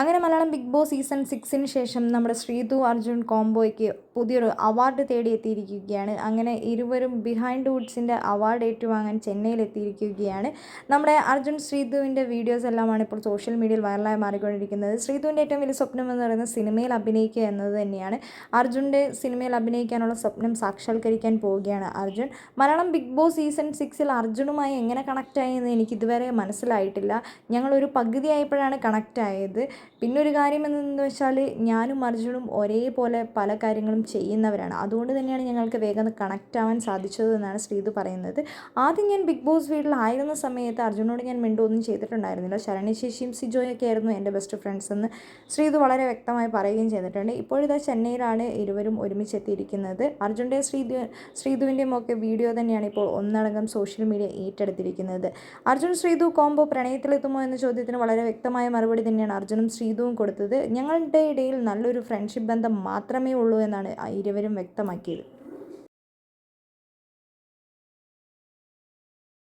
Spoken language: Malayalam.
അങ്ങനെ മലയാളം ബിഗ് ബോസ് സീസൺ സിക്സിന് ശേഷം നമ്മുടെ ശ്രീതു അർജുൻ കോംബോയ്ക്ക് പുതിയൊരു അവാർഡ് തേടിയെത്തിയിരിക്കുകയാണ്. അങ്ങനെ ഇരുവരും ബിഹൈൻഡ് വുഡ്സിന്റെ അവാർഡ് ഏറ്റുവാങ്ങാൻ ചെന്നൈയിൽ എത്തിയിരിക്കുകയാണ് നമ്മുടെ അർജുൻ ശ്രീതുവിന്റെ വീഡിയോസ് എല്ലാമാണ് ഇപ്പോൾ സോഷ്യൽ മീഡിയയിൽ വൈറലായി മാറിക്കൊണ്ടിരിക്കുന്നത്. ശ്രീതുവിന്റെ ഏറ്റവും വലിയ സ്വപ്നം എന്ന് പറയുന്നത് സിനിമയിൽ അഭിനയിക്കുക എന്നത് തന്നെയാണ്. അർജുന്റെ സിനിമയിൽ അഭിനയിക്കാനുള്ള സ്വപ്നം സാക്ഷാത്കരിക്കാൻ പോവുകയാണ് Arjun. Malayalam Bigg Boss season സിക്സിൽ അർജുനുമായി എങ്ങനെ കണക്റ്റ് ആയി എന്ന് എനിക്കിതുവരെ മനസ്സിലായിട്ടില്ല. ഞങ്ങളൊരു പകുതി ആയപ്പോഴാണ് കണക്റ്റ് ആയത്. പിന്നെ ഒരു കാര്യം എന്തെന്ന് വെച്ചാൽ ഞാനും അർജുനും ഒരേപോലെ പല കാര്യങ്ങളും ചെയ്യുന്നവരാണ്. അതുകൊണ്ട് തന്നെയാണ് ഞങ്ങൾക്ക് വേഗം കണക്റ്റ് ആവാൻ സാധിച്ചത് എന്നാണ് ശ്രീതു പറയുന്നത്. ആദ്യം ഞാൻ ബിഗ് ബോസ് വീട്ടിലായിരുന്ന സമയത്ത് അർജുനോട് ഞാൻ മിണ്ടൊന്നും ചെയ്തിട്ടുണ്ടായിരുന്നില്ല. ശരണി ശേഷിയും സിജോയൊക്കെ ആയിരുന്നു എന്റെ ബെസ്റ്റ് ഫ്രണ്ട്സ് എന്ന് ശ്രീതു വളരെ വ്യക്തമായി പറയുകയും ചെയ്തിട്ടുണ്ട്. ഇപ്പോഴിതാ ചെന്നൈയിലാണ് ഇരുവരും ഒരുമിച്ചെത്തിയിരിക്കുന്നത് അർജുന്റെയും ശ്രീതു ശ്രീതുവിന്റെയും ഒക്കെ വീഡിയോ തന്നെയാണ് ഇപ്പോൾ ഒന്നടങ്കം സോഷ്യൽ മീഡിയ ഏറ്റെടുത്തിരിക്കുന്നത്. അർജുൻ ശ്രീതു കോംബോ പ്രണയത്തിലെത്തുമോ എന്ന ചോദ്യത്തിന് വളരെ വ്യക്തമായ മറുപടി തന്നെയാണ് അർജുനും ശ്രീതുവും കൊടുത്തത് ഞങ്ങളുടെ ഇടയിൽ നല്ലൊരു ഫ്രണ്ട്ഷിപ്പ് ബന്ധം മാത്രമേ ഉള്ളൂ എന്നാണ് ഇരുവരും വ്യക്തമാക്കിയത്.